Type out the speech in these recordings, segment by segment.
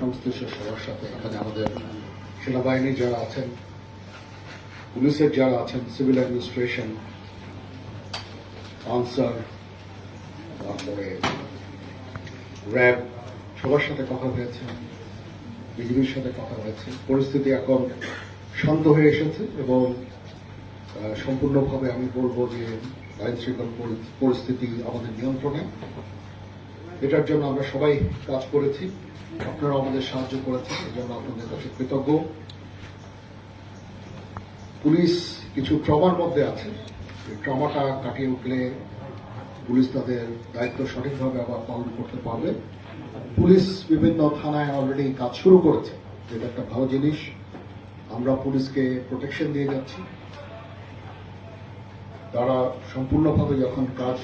সংশ্লিষ্ট সবার সাথে, এখানে আমাদের সেনাবাহিনী যারা আছেন, পুলিশের যারা আছেন, সিভিল অ্যাডমিনিস্ট্রেশন আনসার তারপরে র্যাব, সবার সাথে কথা হয়েছে সাথে কথা হয়েছে। পরিস্থিতি এখন শান্ত হয়ে এসেছে এবং সম্পূর্ণভাবে আমি বলব যে আইন শৃঙ্খলা পরিস্থিতি আমাদের নিয়ন্ত্রণে। এটার জন্য আমরা সবাই কাজ করেছি। আপনারা আমাদের সাহায্য করেছেন, এর জন্য আপনাদের কাছে কৃতজ্ঞ। পুলিশ কিছু ট্রমার মধ্যে আছে। ট্রমাটা কাটিয়ে উঠলে পুলিশ তাদের দায়িত্ব সঠিকভাবে আবার পালন করতে পারবে। পুলিশ বিভিন্ন থানায় অলরেডি কাজ শুরু করেছে। যেটা একটা ভালো জিনিস। আমরা পুলিশকে প্রোটেকশন দিয়ে যাচ্ছি। তারা সম্পূর্ণভাবে যখন কাজ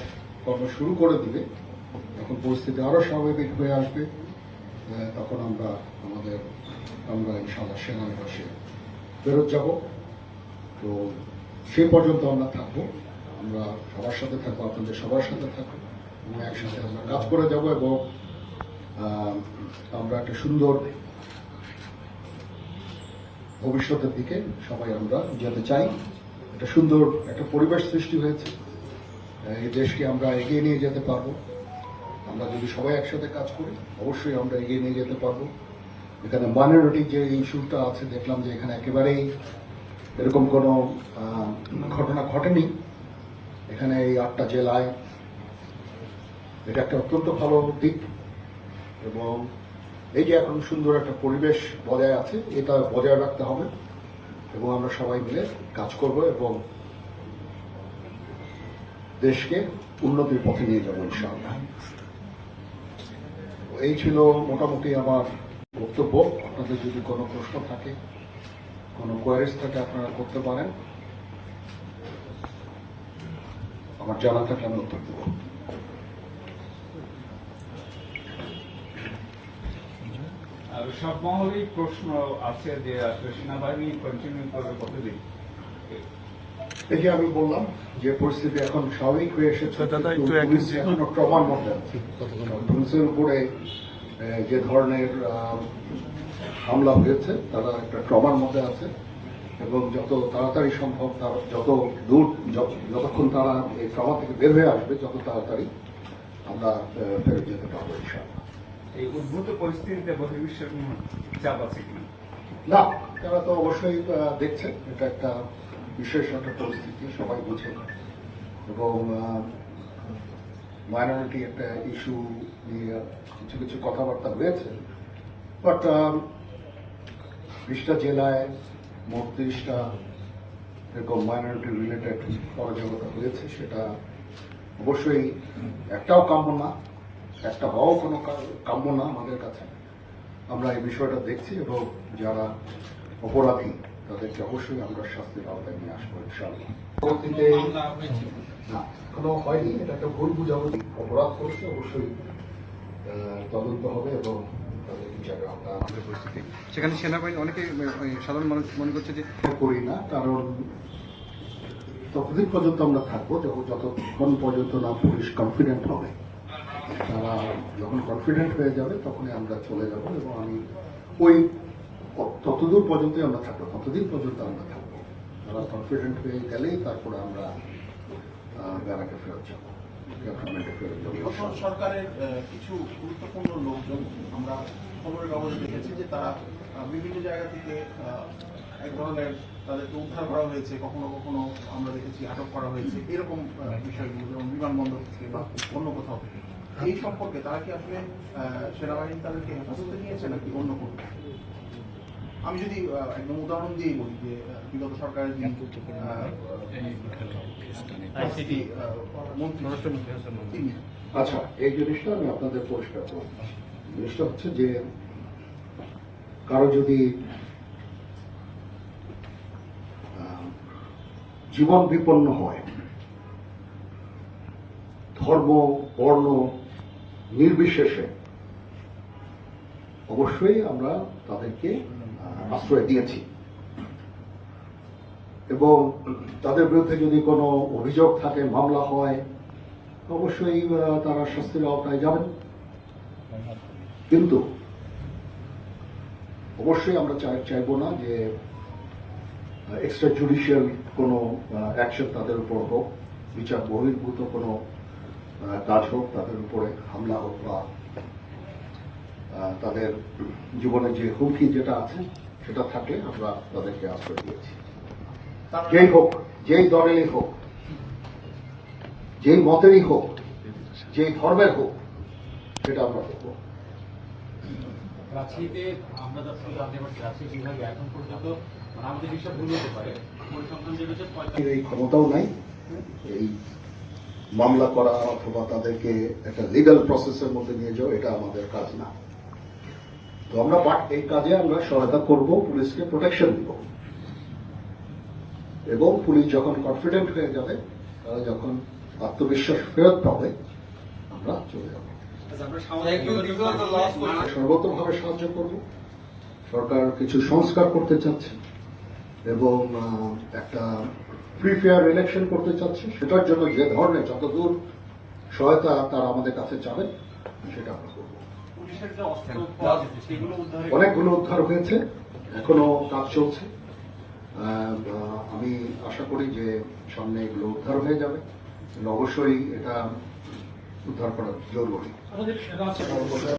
কর্ম শুরু করে দিবে তখন পরিস্থিতি আরও স্বাভাবিক হয়ে আসবে তখন আমরা আমাদের, আমরা ইনশাআল্লাহ সেনানিবাসে ফেরত যাব। তো সেই পর্যন্ত আমরা থাকব। আমরা সবার সাথে থাকব, আপনাদের সবার সাথে থাকব। এবং একসাথে আমরা কাজ করে যাব এবং আমরা একটা সুন্দর ভবিষ্যতের দিকে সবাই আমরা যেতে চাই। একটা সুন্দর একটা পরিবেশ সৃষ্টি হয়েছে। এই দেশকে আমরা এগিয়ে নিয়ে যেতে পারব। আমরা যদি সবাই একসাথে কাজ করি, অবশ্যই আমরা এগিয়ে নিয়ে যেতে পারব। এখানে মাইনরিটি যে ইস্যুটা আছে, দেখলাম যে এখানে একেবারেই এরকম কোনো ঘটনা ঘটেনি। এখানে এই আটটা জেলায় এটা একটা অত্যন্ত ভালো দিক এবং এই যে এখন সুন্দর একটা পরিবেশ বজায় আছে, এটা বজায় রাখতে হবে এবং আমরা সবাই মিলে কাজ করব এবং দেশকে উন্নতির পথে নিয়ে যাব ইনশাআল্লাহ। এই ছিল মোটামুটি আমার বক্তব্য। আপনাদের যদি কোনো প্রশ্ন থাকে, কোনো কোয়ারিজ থাকে, আপনারা করতে পারেন। আমার জানা থাকলে আমি উত্তর দেবো। সব মহলেই প্রশ্ন আছে যে আসলে সেনাবাহিনী কন্টিনিউ করবে কতদিন? এই যে আমি বললাম যে পরিস্থিতি এখন স্বাভাবিক হয়ে এসেছে দাদা, একটু এক পুলিশ মিনিট। এখনও পুলিশের উপরে আহ, যে ধরনের হামলা হয়েছে তারা একটা ট্রমার মধ্যে আছে এবং যত তাড়াতাড়ি সম্ভব তার যত দূর যতক্ষণ তারা এই ট্রমা থেকে বের হয়ে আসবে যত তাড়াতাড়ি আমরা ফেরত যেতে পারব এই উদ্ভূত পরিস্থিতিতে বহির্বিশ্বের চাপ আছে কিনা না তারা তো অবশ্যই আহ, দেখছেন এটা একটা বিশেষ একটা পরিস্থিতি, সবাই বুঝে এবং মাইনরিটি একটা ইস্যু নিয়ে কিছু কিছু কথাবার্তা হয়েছে। বাট বিশটা জেলায় মোট তিরিশটা এরকম মাইনরিটি রিলেটেড অরাজকতা হয়েছে, সেটা অবশ্যই একটাও কাম্য না, একটা হওয়াও কোনো কাম্য না আমাদের কাছে। আমরা এই বিষয়টা দেখছি এবং যারা অপরাধী তাদেরকে অবশ্যই আমরা শাস্তির আওতায় নিয়ে আসব ইনশাআল্লাহ। পরবর্তীতে না এখনও হয়নি এটা একটা ভুল বুঝাবুঝি। অপরাধ করছে অবশ্যই তদন্ত হবে এবং তাদের বিচারে আমরা পরিস্থিতি। সেখানে সেনাবাহিনী অনেকে সাধারণ মানুষ মনে করছে যে করি না কারণ ততদিন পর্যন্ত আমরা থাকব যখন যতক্ষণ পর্যন্ত না পুলিশ কনফিডেন্ট হবে। তারা যখন কনফিডেন্ট হয়ে যাবে তখনই আমরা চলে যাব এবং আমি ওই ততদূর পর্যন্তই আমরা থাকব, ততদিন পর্যন্ত আমরা থাকব। তারা কনফিডেন্ট হয়ে গেলেই তারপরে আমরা ব্যারাকে ফেরত যাব সরকারের কিছু গুরুত্বপূর্ণ লোকজন, আমরা খবরের কাগজে দেখেছি যে তারা বিভিন্ন জায়গা থেকে এক ধরনের তাদেরকে উদ্ধার করা হয়েছে, কখনো কখনো আমরা দেখেছি আটক করা হয়েছে, এরকম বিষয়গুলো, যেমন বিমানবন্দর থেকে বা অন্য কোথাও থেকে। এই সম্পর্কে তারা কি আসলে সেনাবাহিনী তাদেরকে হেফাজতে নিয়েছে নাকি অন্য কোনো? আমি যদি একদম উদাহরণ দিয়ে বলি যে আহ, বিগত সরকারের যিনি আইসিটি। মন্ত্রী। তিনি। আচ্ছা এই জিনিসটা আমি আপনাদের পরিষ্কার করব। জিনিসটা হচ্ছে যে কারও যদি জীবন বিপন্ন হয় ধর্ম বর্ণ নির্বিশেষে অবশ্যই আমরা তাদেরকে আশ্রয় দিয়েছি। এবং তাদের বিরুদ্ধে যদি কোনো অভিযোগ থাকে, মামলা হয়, অবশ্যই তারা শাস্তির আওতায় যাবেন। কিন্তু অবশ্যই আমরা চাই চাইব না যে এক্সট্রা জুডিশিয়াল কোনো অ্যাকশন তাদের উপর হোক, বিচার বহির্ভূত কোনো কাজ হোক, তাদের উপরে হামলা হোক বা তাদের জীবনে যে হুমকি যেটা আছে সেটা থাকলে আমরা তাদেরকে আশ্রয় দিয়েছি। যেই হোক যেই দলেরই হোক যেই মতেরই হোক যেই ধর্মের হোক সেটা আমরা করব। রাজশাহীতে আমরা যখন জানতে পারছি রাজশাহী বিভাগে এখন পর্যন্ত মানে আমাদের হিসাব ভুল হতে পারে। পরিসংখ্যান যেটা হচ্ছে এই ক্ষমতাও নাই। এই মামলা করা অথবা তাদেরকে একটা লিগাল প্রসেসের মধ্যে নিয়ে যাওয়া এটা আমাদের কাজ না। তো আমরা বাট এই কাজে আমরা সহায়তা করব পুলিশকে প্রোটেকশন দিব। এবং পুলিশ যখন কনফিডেন্ট হয়ে যাবে তারা যখন আত্মবিশ্বাস ফেরত পাবে আমরা চলে যাব। সর্বতভাবে সাহায্য করব। সরকার কিছু সংস্কার করতে চাচ্ছে এবং আহ, একটা ফ্রি ফেয়ার ইলেকশন করতে চাচ্ছে সেটার জন্য যে ধরনের যতদূর সহায়তা তারা আমাদের কাছে চাবেন সেটা আমরা অনেকগুলো উদ্ধার হয়েছে, এখনও কাজ চলছে। আমি আশা করি যে সামনে এগুলো উদ্ধার হয়ে যাবে। অবশ্যই এটা উদ্ধার করা জরুরি।